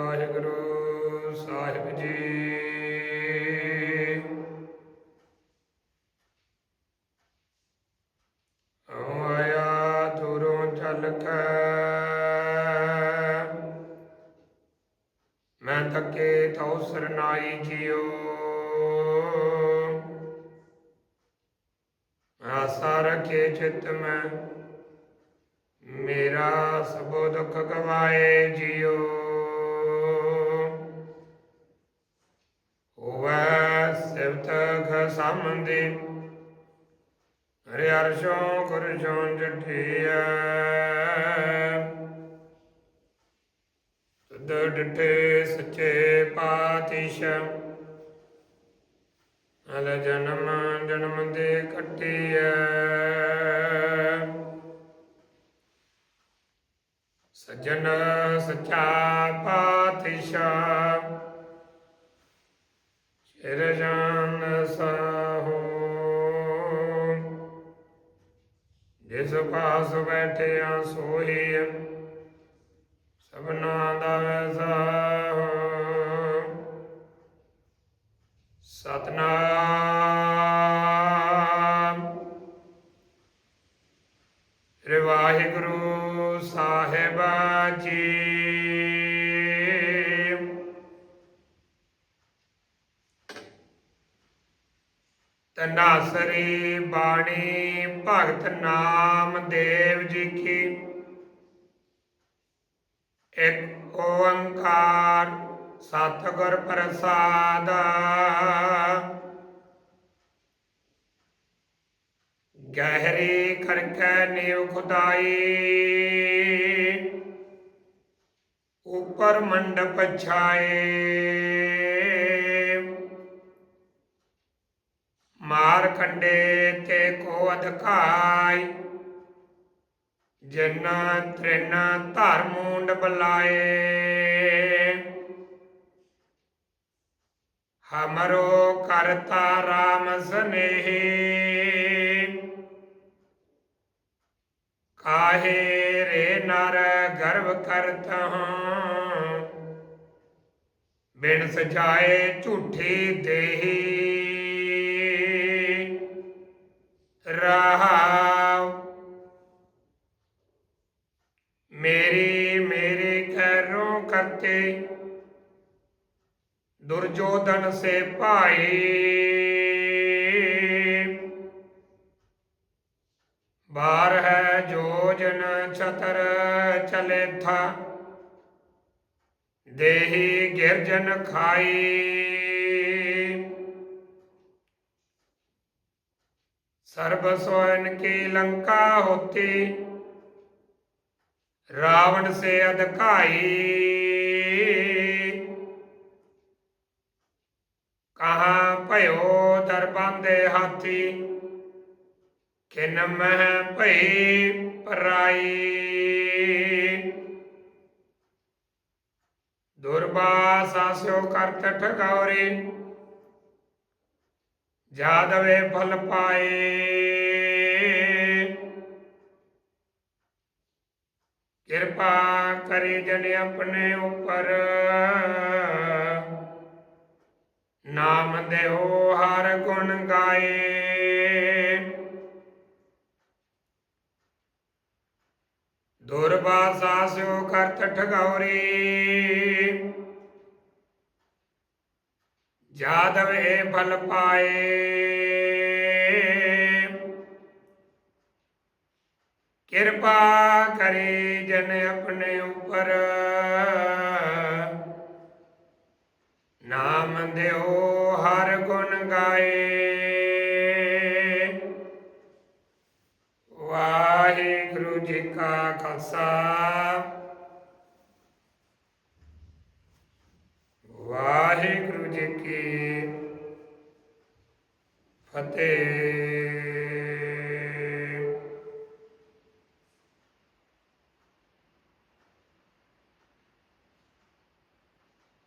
ਵਾਹਿਗੁਰੂ ਸਾਹਿਬ ਜੀ। ਹਉ ਆਇਆ ਦੂਰੋਂ ਚੱਲ ਕੇ ਮੈਂ ਤੱਕੇ ਤਉ ਸਰਨਾਈ ਜੀਓ ਆਸਾ ਰਖੇ ਚਿਤ ਮੈਂ। ਮੇਰਾ ਸਭੋ ਦੁੱਖ ਗਵਾਏ ਜਿਉ। ਹੋਵੈ ਸਿਵਤ ਖਸਮਦੇ ਹਰਿ ਅਰਸ਼ੋਂ ਗੁਰਸ਼ੋਂ ਜਠੀਐ। ਤੁਧ ਡਿਠੇ ਸੱਚੇ ਪਾਤਸ਼ਾਹ ਅਲ ਜਨਮ ਜਨਮ ਦੇ ਕੱਟੀਐ। ਸਜਣ ਸੱਚਾ ਪਾਤਿਸ਼ਾ। ਪਾਸ ਬੈਠਿਆ ਸੋਈ ਸਭਨਾ ਦਾ ਵੈਸਾ ਸਤਨਾਮ। ਸ੍ਰੀ ਵਾਹਿਗੁਰੂ ਸਾਹਿਬ ਜੀ। ਤਨਾਸਰੀ ਬਾਣੀ ਭਗਤ ਨਾਮ ਦੇਵ ਜੀ ਕੀ ਇੱਕ ਓੰਕਾਰ ਸਤਿਗੁਰ ਪ੍ਰਸਾਦ ਗਹਿਰੀ ਕਰਕੈ ਨੀਵ ਖੁਦਾਈ ਉਪਰ ਮੰਡਪ ਛਾਏ ਮਾਰ ਕੰਡੇ ਤੇ ਕੋ ਅਧਕਾਈ ਜਿਨ ਤ੍ਰਿਨ ਧਰ ਬਲਾਏ। ਹਮਰੋ ਕਰਤਾ ਰਾਮ ਸਨੇਹੀ, ਕਾਹੇ ਰੇ ਨਰ ਗਰਵ ਕਰਤ ਬਿਨ ਸਜਾਏ ਝੂਠੀ ਦੇਹੀ। मेरे मेरे करो करते दुर्योधन से पाए। जो जन छतर चले था, देही गिरजन खाई सर्वस्व की लंका होती ਰਾਵਣ ਸੇ ਅਧਕਾਈ। ਕਹਾ ਭਇਓ ਦਰਬੰਦੇ ਹਾਥੀ ਕਿਨ ਮਹਿ ਭਈ ਪਰਾਈ। ਦੁਰਬਾਸਾ ਸਿਓ ਕਰਤ ਠਗੌਰੀ, ਜਾਦਵੇ ਫਲ ਪਾਏ ਕਿਰਪਾ ਕਰੀ ਜਨ ਆਪਣੇ ਉਪਰ। ਨਾਮ ਦੇਹੋ ਹਰ ਗੁਣ ਗਾਏ। ਦੁਰਬਾਸਾ ਸਿਓ ਕਰਤ ਠਗੌਰੀ। ਜਾਦਵ ਇਹ ਫਲ ਪਾਏ। ਕਿਰਪਾ ਕਰੇ ਜਨ ਆਪਣੇ ਉਪਰ। ਨਾਮ ਦਿਓ ਹਰ ਗੁਣ ਗਾਏ। ਵਾਹਿਗੁਰੂ ਜੀ ਕਾ ਖਾਲਸਾ। ਵਾਹਿਗੁਰੂ ਜੀ ਕੀ ਫਤਿਹ।